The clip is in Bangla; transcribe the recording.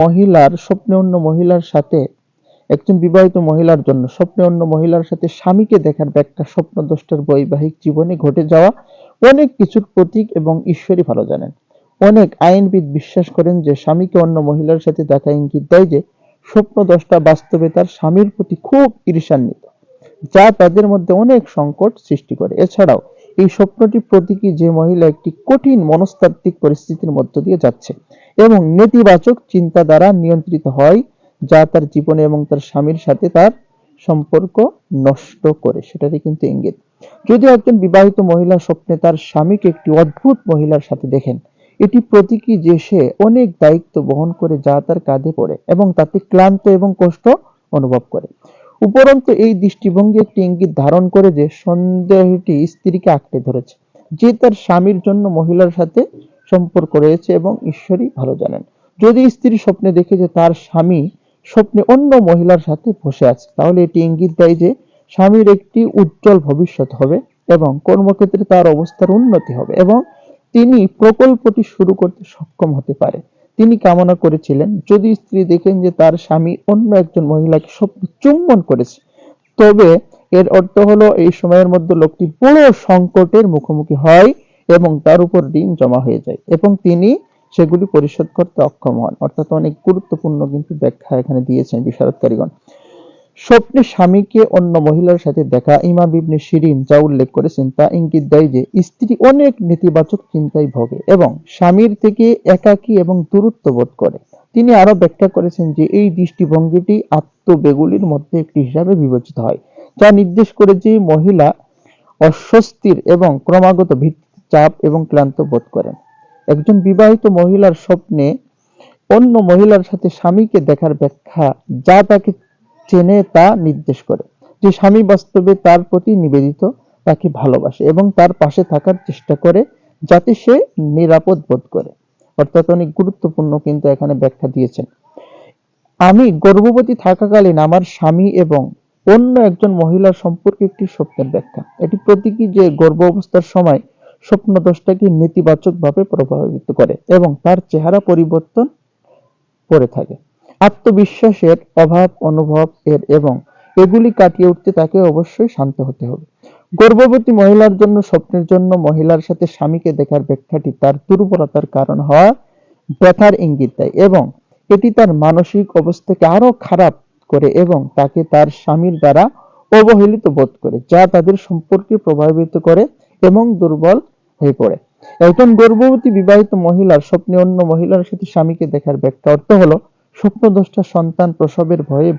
মহিলার স্বপ্নে অন্য মহিলার সাথে, একজন বিবাহিত মহিলার জন্য স্বপ্নে অন্য মহিলার সাথে স্বামীকে দেখার ব্যাখ্যা স্বপ্ন দ্রষ্টার বৈবাহিক জীবনে ঘটে যাওয়া অনেক কিছুর প্রতীক এবং ঈশ্বরই ভালো জানেন। অনেক আইনবিদ বিশ্বাস করেন যে স্বামীকে অন্য মহিলার সাথে দেখা ইঙ্গিত দেয় যে স্বপ্ন দ্রষ্টা বাস্তবে তার স্বামীর প্রতি খুব ঈর্ষান্বিত, যা তাদের মধ্যে অনেক সংকট সৃষ্টি করে। এছাড়াও এই স্বপ্নটি প্রতীকী যে মহিলা একটি কঠিন মনস্তাত্ত্বিক পরিস্থিতির মধ্য দিয়ে যাচ্ছে এবং নেতিবাচক চিন্তা দ্বারা নিয়ন্ত্রিত হয়, যা তার জীবনে এবং তার স্বামীর সাথে তার সম্পর্ক নষ্ট করে। সেটারই কিন্তু ইঙ্গিত। যদি একজন বিবাহিত মহিলা স্বপ্নে তার স্বামীকে একটি অদ্ভুত মহিলার সাথে দেখেন, এটি প্রতীকী যে সে অনেক দায়িত্ব বহন করে যা তার কাঁধে পড়ে এবং তাতে ক্লান্ত এবং কষ্ট অনুভব করে। উপরন্তু এই দৃষ্টিভঙ্গি একটি ইঙ্গিত ধারণ করে যে সন্দেহটি স্ত্রীকে আঁকড়ে ধরেছে, যে তার স্বামীর জন্য মহিলার সাথে সম্পর্ক রয়েছে এবং ঈশ্বরই ভালো জানেন। যদি স্ত্রী স্বপ্নে দেখে যে তার স্বামী স্বপ্নে অন্য মহিলার সাথে বসে আছে, তাহলে এটি ইঙ্গিত দেয় যে স্বামীর একটি উজ্জ্বল ভবিষ্যৎ হবে এবং কর্মক্ষেত্রে তার অবস্থার উন্নতি হবে এবং তিনি প্রকল্পটি শুরু করতে সক্ষম হতে পারে। তিনি কামনা করেছিলেন, যদি স্ত্রী দেখেন যে তার স্বামী অন্য একজন মহিলাকে চুম্বন করেছে, তবে এর অর্থ হলো এই সময়ের মধ্যে লোকটি বড় সংকটের মুখোমুখি হয় এবং তার উপর ঋণ জমা হয়ে যায় এবং তিনি সেগুলি পরিশোধ করতে অক্ষম হন। অর্থাৎ অনেক গুরুত্বপূর্ণ কিন্তু ব্যাখ্যা এখানে দিয়েছেন বিশারদকারীগণ। স্বপ্নে স্বামীকে অন্য মহিলার সাথে দেখা, ইমাম ইবনে শিরিন যা উল্লেখ করেছেন তা ইঙ্গিত দেয় যে, স্ত্রী অনেক নেতিবাচক চিন্তায় ভোগে এবং স্বামীর থেকে একাকী এবং দূরত্ব বোধ করে। তিনি আরও ব্যাখ্যা করেছেন যে, এই দৃষ্টিভঙ্গিটি আত্মবেগুলির মধ্যে একটি হিসাবে বিবেচিত হয়, যা নির্দেশ করে যে মহিলা অস্বস্তির এবং ক্রমাগত ভিত্তিতে চাপ এবং ক্লান্ত বোধ করেন। একজন বিবাহিত মহিলার স্বপ্নে অন্য মহিলার সাথে স্বামীকে দেখার ব্যাখ্যা যা তাকে চেনে তা নির্দেশ করে। যে স্বামী বাস্তবে তার প্রতি নিবেদিত, তাকে ভালোবাসে এবং তার পাশে থাকার চেষ্টা করে যাতে সে নিরাপদ বোধ করে। অর্থাৎ অনেক গুরুত্বপূর্ণ কিন্তু এখানে ব্যাখ্যা দিয়েছেন। আমি গর্ভবতী থাকাকালীন আমার স্বামী এবং অন্য একজন মহিলার সম্পর্কে একটি স্বপ্নের ব্যাখ্যা। এটি প্রতীকী যে গর্ভ অবস্থার সময় স্বপ্ন দোষটাকে নেতিবাচকভাবে প্রভাবিত করে এবং তার চেহারা পরিবর্তন করে থাকে। আত্মবিশ্বাসের অভাব, অনুভব এর এবং এগুলি কাটিয়ে উঠতে তাকে অবশ্যই শান্ত হতে হবে। গর্ভবতী মহিলার জন্য স্বপ্নের জন্য মহিলার সাথে স্বামীকে দেখার ব্যাখ্যাটি তার দুর্বলতার কারণ হওয়া ব্যথার ইঙ্গিত দেয় এবং এটি তার মানসিক অবস্থাকে আরও খারাপ করে এবং তাকে তার স্বামীর দ্বারা অবহেলিত বোধ করে, যা তাদের সম্পর্কে প্রভাবিত করে এবং দুর্বল হয়ে পড়ে। একজন গর্ভবতী বিবাহিত মহিলার স্বপ্নে অন্য মহিলার সাথে স্বামীকে দেখার ব্যাখ্যা অর্থ হলো স্বপ্নদ্রষ্টা সন্তান প্রসবের ভয়ে